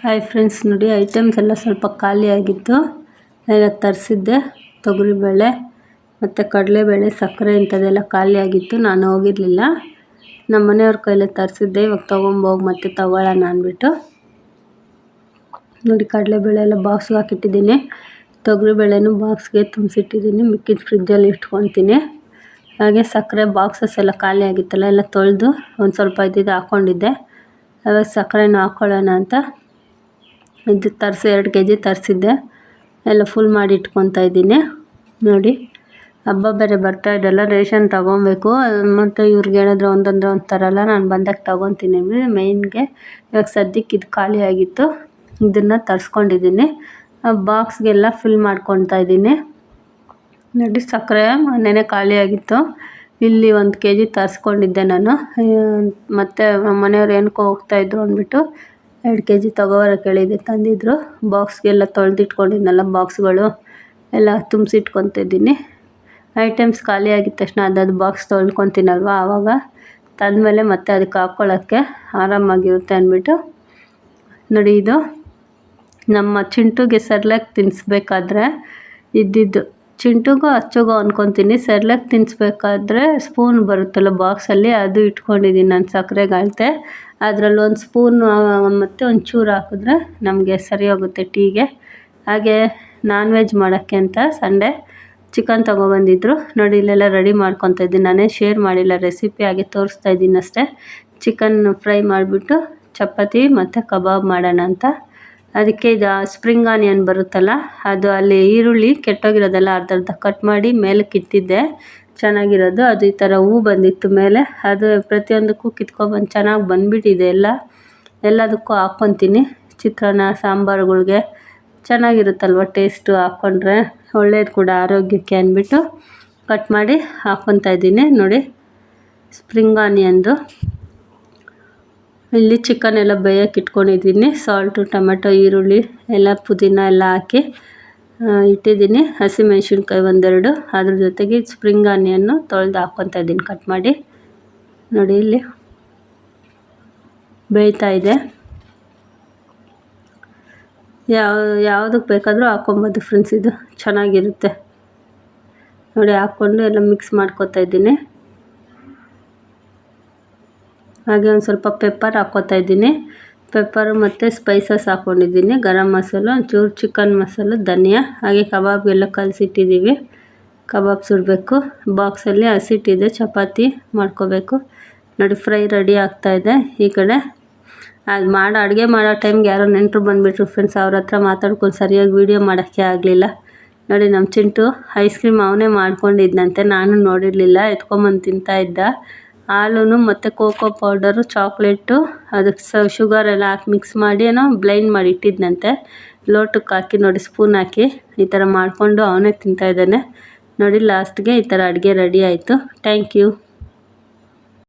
Hi friends ನೋಡಿ items ಎಲ್ಲ ಸ್ವಲ್ಪ ಖಾಲಿಯಾಗಿತ್ತು ಎಲ್ಲ ತರಿಸಿದ್ದೆ, ತೊಗರಿಬೇಳೆ ಮತ್ತು ಕಡಲೆಬೇಳೆ, ಸಕ್ಕರೆ ಇಂಥದ್ದೆಲ್ಲ ಖಾಲಿಯಾಗಿತ್ತು ನಾನು ಹೋಗಿರಲಿಲ್ಲ. ನಮ್ಮ ಮನೆಯವ್ರ ಕೈಲೇ ತರಿಸಿದ್ದೆ. ಇವಾಗ ತೊಗೊಂಬೋಗಿ ಮತ್ತೆ ತಗೊಳ್ಳೋಣ ಅಂದ್ಬಿಟ್ಟು. ನೋಡಿ ಕಡಲೆಬೇಳೆ ಎಲ್ಲ ಬಾಕ್ಸ್ಗೆ ಹಾಕಿಟ್ಟಿದ್ದೀನಿ. ತೊಗರಿಬೇಳೆನೂ ಬಾಕ್ಸ್ಗೆ ತುಂಬಿಸಿಟ್ಟಿದ್ದೀನಿ. ಮಿಕ್ಕಿದ ಫ್ರಿಜ್ಜಲ್ಲಿ ಇಟ್ಕೊತೀನಿ. ಹಾಗೆ ಸಕ್ಕರೆ ಬಾಕ್ಸಸ್ ಎಲ್ಲ ಖಾಲಿ ಆಗಿತ್ತಲ್ಲ, ಎಲ್ಲ ತೊಳೆದು ಒಂದು ಸ್ವಲ್ಪ ಇದ್ದಿದ್ದು ಹಾಕ್ಕೊಂಡಿದ್ದೆ ಅವಾಗ ಸಕ್ಕರೆನೂ ಹಾಕ್ಕೊಳ್ಳೋಣ ಅಂತ ಇದು ತರಿಸಿ, ಎರಡು ಕೆ ಜಿ ತರಿಸಿದ್ದೆ. ಎಲ್ಲ ಫುಲ್ ಮಾಡಿ ಇಟ್ಕೊತಾ ಇದ್ದೀನಿ. ನೋಡಿ, ಹಬ್ಬ ಬೇರೆ ಬರ್ತಾ ಇದೆಲ್ಲ ರೇಷನ್ ತೊಗೊಬೇಕು. ಮತ್ತು ಇವ್ರಿಗೆ ಹೇಳಿದ್ರೆ ಒಂದೊಂದು ಒಂದು ತರಲ್ಲ ನಾನು ಬಂದಾಗ ತೊಗೊತೀನಿ. ಮೇಯ್ನ್ಗೆ ಇವಾಗ ಸದ್ಯಕ್ಕೆ ಇದು ಖಾಲಿ ಆಗಿತ್ತು. ಇದನ್ನು ತರಿಸ್ಕೊಂಡಿದ್ದೀನಿ. ಬಾಕ್ಸ್ಗೆಲ್ಲ ಫಿಲ್ ಮಾಡ್ಕೊತಾ ಇದ್ದೀನಿ. ನೋಡಿ, ಸಕ್ಕರೆ ನೆನೆ ಖಾಲಿ ಆಗಿತ್ತು. ಇಲ್ಲಿ ಒಂದು ಕೆ ಜಿ ತರಿಸ್ಕೊಂಡಿದ್ದೆ ನಾನು. ಮತ್ತು ಮನೆಯವ್ರು ಏನಕ್ಕೋ ಹೋಗ್ತಾಯಿದ್ರು ಅಂದ್ಬಿಟ್ಟು ಎರಡು ಕೆ ಜಿ ತಗೋಬರೋಕೆ ಹೇಳಿದ್ದೆ ತಂದಿದ್ದರು ಬಾಕ್ಸ್ಗೆಲ್ಲ ತೊಳೆದಿಟ್ಕೊಂಡಿದ್ನಲ್ಲ ಬಾಕ್ಸ್ಗಳು ಎಲ್ಲ ತುಂಬಿಸಿಟ್ಕೊತಿದ್ದೀನಿ. ಐಟಮ್ಸ್ ಖಾಲಿ ಆಗಿದ ತಕ್ಷಣ ಅದಾದ ಬಾಕ್ಸ್ ತೊಳ್ಕೊತೀನಲ್ವ ಆವಾಗ ತಂದಮೇಲೆ ಮತ್ತೆ ಅದಕ್ಕೆ ಹಾಕ್ಕೊಳ್ಳೋಕ್ಕೆ ಆರಾಮಾಗಿರುತ್ತೆ ಅಂದ್ಬಿಟ್ಟು. ನೋಡಿ ಇದು. ನಮ್ಮ ಚಿಂಟುಗೆ ಸರ್ಲಾಕ್ ತಿನ್ನಿಸ್ಬೇಕಾದ್ರೆ ಇದ್ದಿದ್ದು. ಚಿಂಟುಗೂ, ಅಚ್ಚುಗೂ ಅಂದ್ಕೊತೀನಿ ಸರ್ಲಾಕ್ ತಿನ್ನಿಸ್ಬೇಕಾದ್ರೆ ಸ್ಪೂನ್ ಬರುತ್ತಲ್ಲ ಬಾಕ್ಸಲ್ಲಿ, ಅದು ಇಟ್ಕೊಂಡಿದ್ದೀನಿ ನಾನು ಸಕ್ಕರೆಗೆ ಅಳತೆ ಅದರಲ್ಲಿ ಒಂದು ಸ್ಪೂನು ಮತ್ತು ಒಂದು ಚೂರು ಹಾಕಿದ್ರೆ ನಮಗೆ ಸರಿ ಹೋಗುತ್ತೆ ಟೀಗೆ. ಹಾಗೆ ನಾನ್ ವೆಜ್ ಮಾಡೋಕ್ಕೆ ಅಂತ ಸಂಡೇ ಚಿಕನ್ ತೊಗೊಬಂದಿದ್ರು ನೋಡಿ, ಇಲ್ಲೆಲ್ಲ ರೆಡಿ ಮಾಡ್ಕೊತಾ ಇದ್ದೀನಿ. ನಾನೇ ಶೇರ್ ಮಾಡಿಲ್ಲ ರೆಸಿಪಿ ಹಾಗೆ ತೋರಿಸ್ತಾ ಇದ್ದೀನಿ ಅಷ್ಟೇ. ಚಿಕನ್ ಫ್ರೈ ಮಾಡಿಬಿಟ್ಟು ಚಪಾತಿ ಮತ್ತು ಕಬಾಬ್ ಮಾಡೋಣ ಅಂತ. ಅದಕ್ಕೆ ಇದು ಸ್ಪ್ರಿಂಗ್ ಆನಿಯನ್ ಬರುತ್ತಲ್ಲ, ಅದು ಅಲ್ಲಿ ಈರುಳ್ಳಿ ಕೆಟ್ಟೋಗಿರೋದೆಲ್ಲ ಅರ್ಧ ಕಟ್ ಮಾಡಿ ಮೇಲೆ ಇಟ್ಟಿದ್ದೆ ಚೆನ್ನಾಗಿರೋದು. ಅದು ಈ ಥರ ಹೂ ಬಂದಿತ್ತು ಮೇಲೆ. ಅದು ಪ್ರತಿಯೊಂದಕ್ಕೂ ಕಿತ್ಕೊಬಂದು ಚೆನ್ನಾಗಿ ಬಂದುಬಿಟ್ಟಿದೆ ಎಲ್ಲ. ಎಲ್ಲದಕ್ಕೂ ಹಾಕ್ಕೊತೀನಿ. ಚಿತ್ರಾನ್ನ, ಸಾಂಬಾರುಗಳ್ಗೆ ಚೆನ್ನಾಗಿರುತ್ತಲ್ವ ಟೇಸ್ಟು ಹಾಕ್ಕೊಂಡ್ರೆ ಒಳ್ಳೇದು ಕೂಡ ಆರೋಗ್ಯಕ್ಕೆ ಅಂದ್ಬಿಟ್ಟು ಕಟ್ ಮಾಡಿ ಹಾಕ್ಕೊತಾ ಇದ್ದೀನಿ. ನೋಡಿ ಸ್ಪ್ರಿಂಗ್ ಆನಿಯನ್ದು ಇಲ್ಲಿ ಚಿಕನ್ ಎಲ್ಲ ಬೇಯಕ್ಕೆ ಇಟ್ಕೊಂಡಿದ್ದೀನಿ. ಸಾಲ್ಟು ಟೊಮೆಟೊ ಈರುಳ್ಳಿ ಎಲ್ಲ ಪುದೀನ ಎಲ್ಲ ಹಾಕಿ ಇಟ್ಟಿದ್ದೀನಿ. ಹಸಿಮೆಣ್ಸಿನ್ಕಾಯಿ ಒಂದೆರಡು. ಅದ್ರ ಜೊತೆಗೆ ಸ್ಪ್ರಿಂಗ್ ಆನಿಯನ್ನು ತೊಳೆದು ಹಾಕ್ಕೊತಾ ಇದ್ದೀನಿ ಕಟ್ ಮಾಡಿ. ನೋಡಿ ಇಲ್ಲಿ ಬೇಯ್ತಾ ಇದೆ. ಯಾವ, ಯಾವುದಕ್ಕೆ ಬೇಕಾದರೂ ಹಾಕ್ಕೊಬೋದು ಫ್ರೆಂಡ್ಸ್ ಇದು ಚೆನ್ನಾಗಿರುತ್ತೆ. ನೋಡಿ ಹಾಕ್ಕೊಂಡು ಎಲ್ಲ ಮಿಕ್ಸ್ ಮಾಡ್ಕೊತಾ ಇದ್ದೀನಿ. ಹಾಗೆ ಒಂದು ಸ್ವಲ್ಪ ಪೆಪ್ಪರ್ ಹಾಕ್ಕೋತಾ ಇದ್ದೀನಿ. ಪೆಪ್ಪರ್ ಮತ್ತು ಸ್ಪೈಸಸ್ ಹಾಕ್ಕೊಂಡಿದ್ದೀನಿ ಗರಂ ಮಸಾಲ, ಒಂಚೂರು ಚಿಕನ್ ಮಸಾಲ, ಧನಿಯಾ, ಹಾಗೆ ಕಬಾಬ್ ಎಲ್ಲ ಕಲಸಿಟ್ಟಿದ್ದೀವಿ ಕಬಾಬ್ ಸುಡಬೇಕು. ಬಾಕ್ಸಲ್ಲಿ ಹಸಿಟ್ಟಿದೆ. ಚಪಾತಿ ಮಾಡ್ಕೋಬೇಕು. ನೋಡಿ ಫ್ರೈ ರೆಡಿ ಆಗ್ತಾಯಿದೆ ಈ ಕಡೆ. ಅದು ಮಾಡೋ, ಅಡುಗೆ ಮಾಡೋ ಟೈಮ್ಗೆ ಯಾರೋ ನೆಂಟರು ಬಂದುಬಿಟ್ರು ಫ್ರೆಂಡ್ಸ್ ಅವ್ರ ಹತ್ರ ಮಾತಾಡ್ಕೊಂಡು ಸರಿಯಾಗಿ ವೀಡಿಯೋ ಮಾಡೋಕ್ಕೆ ಆಗಲಿಲ್ಲ. ನೋಡಿ ನಮ್ಮ ಚಿಂಟು ಐಸ್ ಕ್ರೀಮ್ ಅವನೇ ಮಾಡ್ಕೊಂಡಿದ್ದಂತೆ ನಾನು ನೋಡಿರಲಿಲ್ಲ. ಎತ್ಕೊಂಬಂದು ತಿಂತಾಯಿದ್ದ ಹಾಲು ಮತ್ತು ಕೋಕೋ ಪೌಡರು, ಚಾಕ್ಲೇಟು, ಅದಕ್ಕೆ ಸ ಶುಗರ್ ಎಲ್ಲ ಹಾಕಿ ಮಿಕ್ಸ್ ಮಾಡಿ ಏನೋ ಬ್ಲೈಂಡ್ ಮಾಡಿ ಇಟ್ಟಿದ್ದನಂತೆ ಲೋಟಕ್ಕೆ ಹಾಕಿ ನೋಡಿ, ಸ್ಪೂನ್ ಹಾಕಿ ಈ ಥರ ಮಾಡಿಕೊಂಡು ಅವನೇ ತಿಂತಾಯಿದ್ದಾನೆ ನೋಡಿ, ಲಾಸ್ಟ್ಗೆ ಈ ಥರ ಅಡುಗೆ ರೆಡಿ ಆಯಿತು. Thank you.